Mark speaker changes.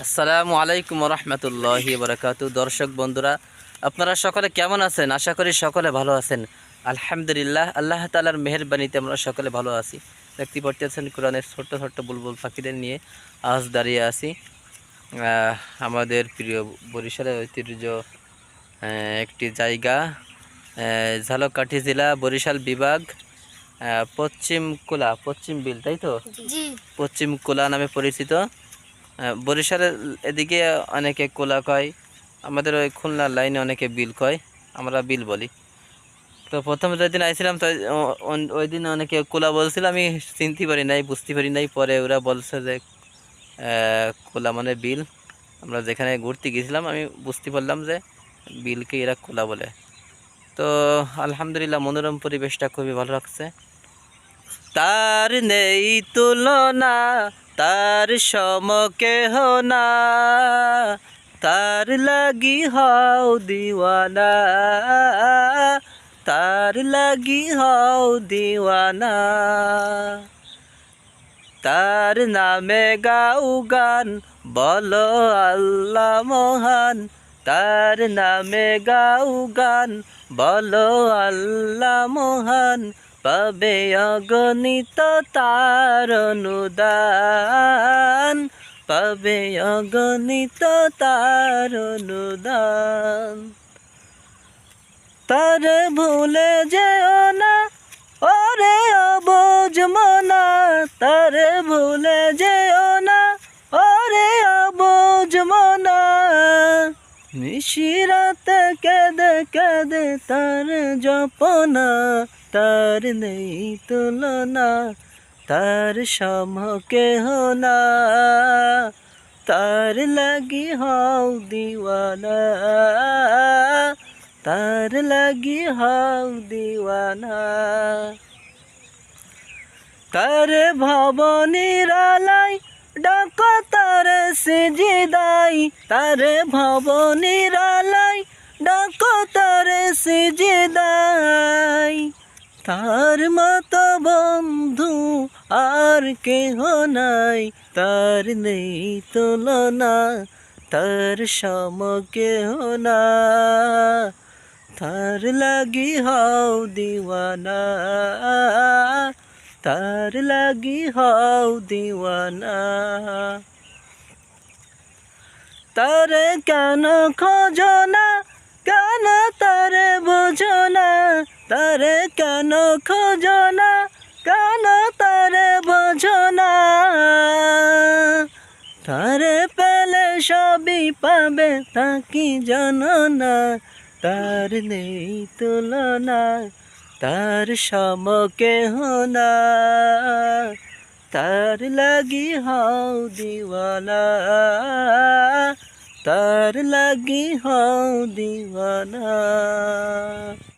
Speaker 1: আসসালামু আলাইকুম রহমতুল্লাহি বরকাত দর্শক বন্ধুরা আপনারা সকলে কেমন আছেন? আশা করি সকলে ভালো আছেন। আলহামদুলিল্লাহ আল্লাহ তালার মেহরবানিতে আমরা সকলে ভালো আছি। দেখতে পাচ্ছেন কোরআনের ছোট্ট ছোট্ট বুলবুল পাখিদের নিয়ে আজ দাঁড়িয়ে আছি। আমাদের প্রিয় বরিশালের ঐতিহ্য একটি জায়গা ঝালকাঠি জেলা বরিশাল বিভাগ পশ্চিম কোলা পশ্চিম বিল তাই তো? পশ্চিম কোলা নামে পরিচিত। বরিশালের এদিকে অনেকে কোলা কয় আমাদের ওই খুলনার লাইনে অনেকে বিল কয়, আমরা বিল বলি। তো প্রথম যেদিন আইছিলাম, তো ওই দিন অনেকে কোলা বলছিল, আমি চিনতে পারি নাই, বুঝতে পারি নাই, পরে ওরা বলছে যে কোলা মানে বিল। আমরা যেখানে ঘুরতে গেছিলাম, আমি বুঝতে পারলাম যে বিলকে এরা কোলা বলে। তো আলহামদুলিল্লাহ, মনোরম পরিবেশটা খুবই ভালো লাগছে। তার নেই তুলনা তার সমকে না, তার লাগি হও দিওয়ানা, তার লাগি হও দিওয়ানা। তার নামে গাও গান, বলো আল্লাহ মহান। তার নামে গাও গান, বলো আল্লাহ মহান। পাবে অগণিত তার অনুদান, পাবে অগণিত তার অনুদান। তার ভুলে যেও না, ওরে অবোজ মনা, তার ভুলে যেও না, ওরে অবোজ মনা। মিশিরাতে কেঁদে কেঁদে তার জপনা তার নেই তুলনা, তার সমকে না তার লাগি হও দিওয়ানা, তার লাগি হও দিওয়ানা। তার ভবনিরালাই ডাক তার সিজিদাই তার ভবনিরালাই ডাক তার সিজিদাই তার মত বন্ধু আর কেহ নাই, তার নেই তুলনা, তার সম কেহ না। তার লাগি হও দিওয়ানা, তার লাগি হও দিওয়ানা। তার কেন খোঁজ না, কেন তারে তারে কেন খোঁজো না কেন তারে বোঝো না তারে পেলে সবই পাবে, তা কি জানো না তার নেই তুলনা, তার সমকে না। তার লাগি হও দিওয়ানা, তার লাগি হও দিওয়ানা।